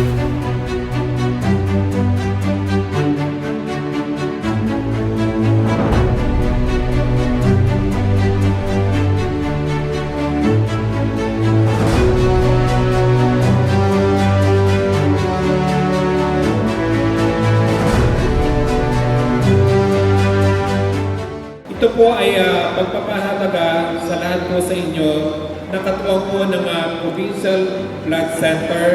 Ito po ay ah, pagpapahalaga sa lahat po sa inyo nakatuwang po ng ah, Provincial Blood Center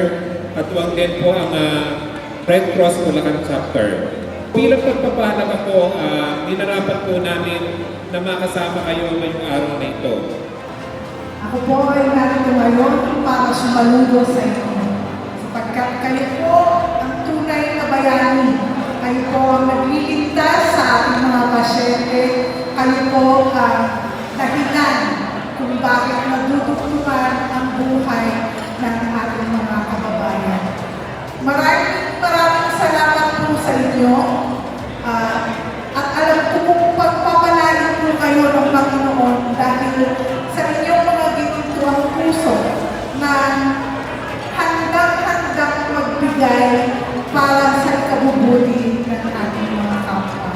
katuwang din po ang ah, Red Cross Bulacan Chapter. Bilang pagpapahalaga po, uh, ninarapat po namin na makasama kayo ngayong araw na ito. Ako po ay narito ngayon para sumalunggo sa inyo. Sapagkat kayo po ang tunay na bayani. Kayo po ang nagliligtas sa ating mga pasyente. Kayo po ang dahilan kung bakit naduduktungan ang buhay ng ating. Maraming maraming salamat po sa inyo. Ah, at alam ko kung pagpapalain po kayo ng Panginoon dahil sa inyong mga ginintuang puso na handang-handang magbigay para sa kabubuti ng ating mga kapwa.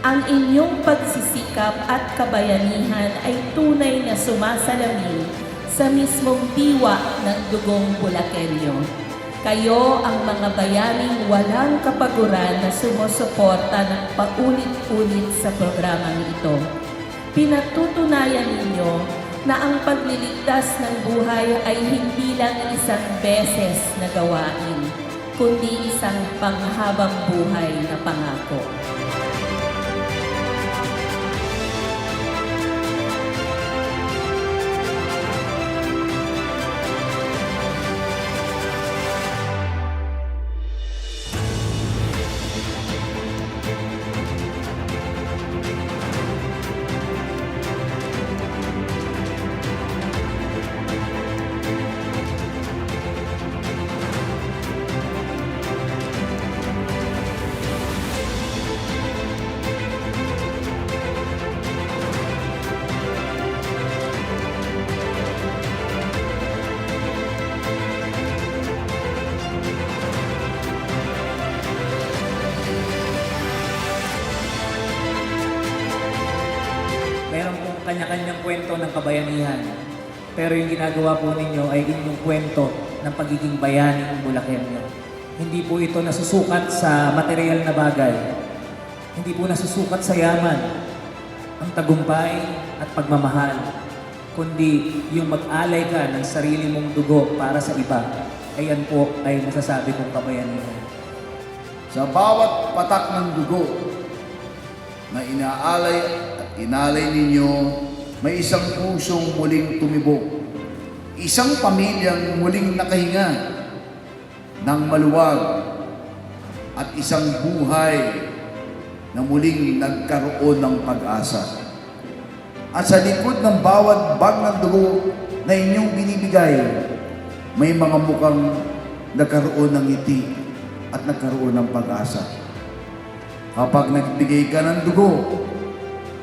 Ang inyong pagsisikap at kabayanihan ay tunay na sumasalamin sa mismong diwa ng dugong Bulakenyo. Kayo ang mga bayaning walang kapaguran na sumusuporta ng paulit-ulit sa programang ito. Pinatutunayan ninyo na ang pagliligtas ng buhay ay hindi lang isang beses na gawain, kundi isang panghabang buhay na pangako. Kanya-kanyang kwento ng kabayanihan. Pero yung ginagawa po ninyo ay inyong kwento ng pagiging bayani ng Bulakenyo. Hindi po ito nasusukat sa material na bagay. Hindi po nasusukat sa yaman. Ang tagumpay at pagmamahal. Kundi yung mag-alay ka ng sarili mong dugo para sa iba. Ayan po ay masasabi kong kabayanihan. Sa bawat patak ng dugo na inaalay inalay ninyo, may isang pusong muling tumibok. Isang pamilyang muling nakahinga ng maluwag at isang buhay na muling nagkaroon ng pag-asa. At sa likod ng bawat bag ng dugo na inyong binibigay, may mga mukhang nagkaroon ng ngiti at nagkaroon ng pag-asa. Kapag nagbigay ka ng dugo,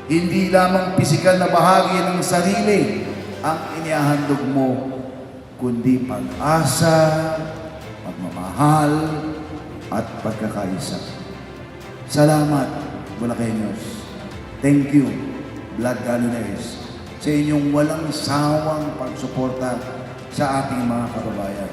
hindi lamang pisikal na bahagi ng sarili ang inihahandog mo, kundi pag-asa, pagmamahal, at pagkakaisa. Salamat, Bulakenyos. Thank you, Blood Galleries, sa inyong walang sawang pagsuporta sa ating mga kababayan.